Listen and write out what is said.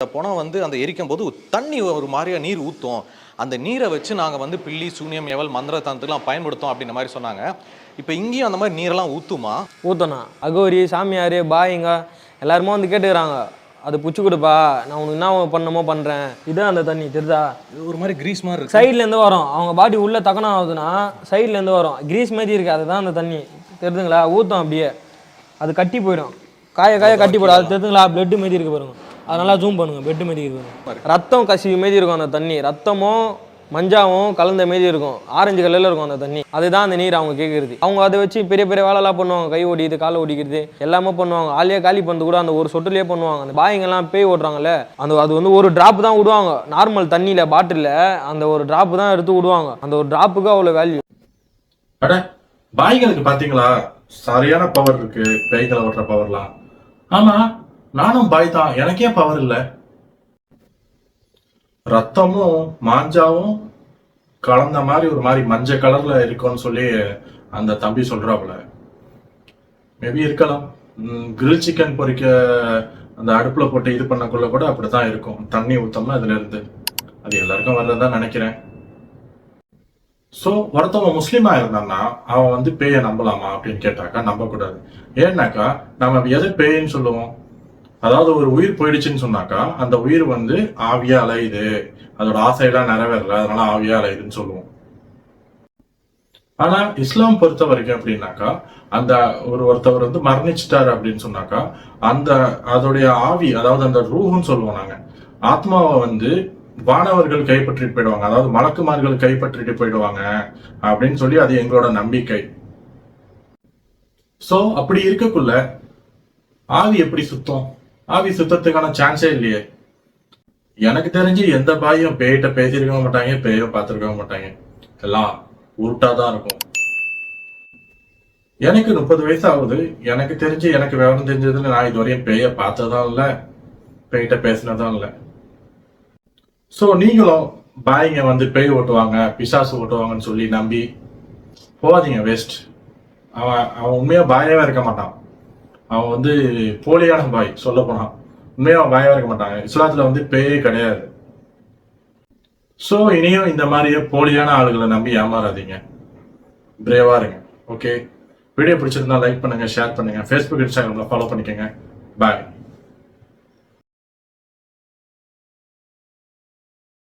அந்த புனம் வந்து அந்த எரிக்கும் போது தண்ணி ஒரு மாதிரியா நீர் ஊற்றும் அந்த நீரை வச்சு நாங்கள் வந்து பில்லி சூனியம் எவல் மந்திர தந்திரம்லாம் பயன்படுத்தோம் அப்படின்ற மாதிரி சொன்னாங்க. இப்போ இங்கேயும் அந்த மாதிரி நீரெல்லாம் ஊற்றுமா ஊற்றண்ணா அகோரி சாமியார் பாயிங்க எல்லாருமே வந்து கேட்டுக்கிறாங்க. அது புச்சு கொடுப்பா. நான் உனக்கு என்ன பண்ணணுமோ பண்ணுறேன் இதான் அந்த தண்ணி தெரியுதா ஒரு மாதிரி கிரீஸ் மாதிரி இருக்கு. சைட்லேருந்து வரும். அவங்க பாடி உள்ளே தக்கனம் ஆகுதுன்னா சைட்லேருந்து வரும். கிரீஸ் மாதிரி இருக்குது அதுதான் அந்த தண்ணி. தெரியுதுங்களா ஊற்றும் அப்படியே. அது கட்டி போயிடும். காய காய கட்டி போயிடும் அது தெரியுதுங்களா பிளட்டு மாரி இருக்கு பாருங்க. அதனால் ஜூம் பண்ணுங்க பெட்டு மாரி இருக்கும் ரத்தம் கசிவு மாரி இருக்கும் அந்த தண்ணி. ரத்தமும் மஞ்சாவும் கலந்த மாரி இருக்கும். ஆரஞ்சு கலரில் இருக்கும் அந்த தண்ணி. அதுதான் அந்த நீர் அவங்க கேட்குறது அவங்க அதை வச்சு பெரிய பெரிய வேலைலாம் பண்ணுவாங்க. கை ஓடிக்கிறது காலை ஓடிக்கிறது எல்லாமே பண்ணுவாங்க. ஆளையே காலி பண்ணது கூட அந்த ஒரு சொட்டுலேயே பண்ணுவாங்க. அந்த பாய்ங்கெல்லாம் பேய் ஓட்டுறாங்கல்ல அந்த அது வந்து ஒரு டிராப் தான் விடுவாங்க. நார்மல் தண்ணியில் பாட்டிலில் அந்த ஒரு டிராப் தான் எடுத்து விடுவாங்க. அந்த ஒரு டிராப்புக்கு அவ்வளோ வேல்யூ அட பாய்களுக்கு பாத்தீங்களா? சரியான பவர் இருக்கு. பேய்களை ஓட்டுற பவர்லாம் ஆமா நானும் பாய் தான் எனக்கே பவர் இல்லை. ரத்தமும் மாஞ்சாவும் கலந்த மாதிரி ஒரு மாதிரி மஞ்சள் கலர்ல இருக்கும்னு சொல்லி அந்த தம்பி சொல்றாப்புல. மேபி இருக்கலாம். கிரில் சிக்கன் பொரிக்க அந்த அடுப்புல போட்டு இது பண்ணக்குள்ள கூட அப்படித்தான் இருக்கும். தண்ணி ஊத்தம்னா அதுல இருந்து அது எல்லாருக்கும் வர்றதுதான் நினைக்கிறேன். சோ ஒருத்தவன் முஸ்லீமா இருந்தான்னா அவன் வந்து பேயை நம்பலாமா அப்படின்னு கேட்டாக்கா நம்பக்கூடாது. ஏன்னாக்கா நம்ம எதை பேயின்னு சொல்லுவோம்? அதாவது ஒரு உயிர் போயிடுச்சுன்னு சொன்னாக்கா அந்த உயிர் வந்து ஆவியா அலையுது. அதோட ஆசையெல்லாம் நிறைவேறல அதனால ஆவியா அலையுதுன்னு சொல்லுவோம். ஆனா இஸ்லாம் பொறுத்த வரைக்கும் அப்படின்னாக்கா அந்த ஒரு ஒருத்தவர் வந்து மரணிச்சிட்டாரு அப்படின்னு சொன்னாக்கா அந்த அதோடைய ஆவி அதாவது அந்த ரூஹுன்னு சொல்லுவோம் நாங்க ஆத்மாவை வந்து வானவர்கள் கைப்பற்றிட்டு போயிடுவாங்க. அதாவது மலக்குமார்கள் கைப்பற்றிட்டு போயிடுவாங்க அப்படின்னு சொல்லி அது எங்களோட நம்பிக்கை. சோ அப்படி இருக்கக்குள்ள ஆவி எப்படி சுத்தம்? ஆவி சுத்தத்துக்கான சான்ஸே இல்லையே. எனக்கு தெரிஞ்சு எந்த பாயும் பேய்கிட்ட பேசியிருக்க மாட்டாங்க பேய பார்த்துருக்க மாட்டாங்க. எல்லாம் உருட்டாதான் இருக்கும். எனக்கு முப்பது வயசு ஆகுது. எனக்கு தெரிஞ்சு எனக்கு விவரம் தெரிஞ்சதுல நான் இதுவரையும் பேய பார்த்ததும் இல்ல பேய்கிட்ட பேசினதும் இல்லை. சோ நீங்களும் பாய்ங்க வந்து பேய் ஓட்டுவாங்க பிசாசு ஓட்டுவாங்கன்னு சொல்லி நம்பி போகாதீங்க வேஸ்ட் அவன் அவன் உண்மையா பாயாவே இருக்க மாட்டான். அவன் வந்து போலியான பாய் சொல்ல போனான் உண்மையா அவன் பாயாவே இருக்க மாட்டாங்க. இஸ்லாத்துல வந்து பேயே கிடையாது. ஸோ இனியும் இந்த மாதிரியே போலியான ஆளுகளை நம்பி ஏமாறாதீங்க. பிரேவா இருங்க. ஓகே வீடியோ பிடிச்சிருந்தா லைக் பண்ணுங்க ஷேர் பண்ணுங்க. ஃபேஸ்புக் இன்ஸ்டாகிராம்ல ஃபாலோ பண்ணிக்கோங்க. பாய்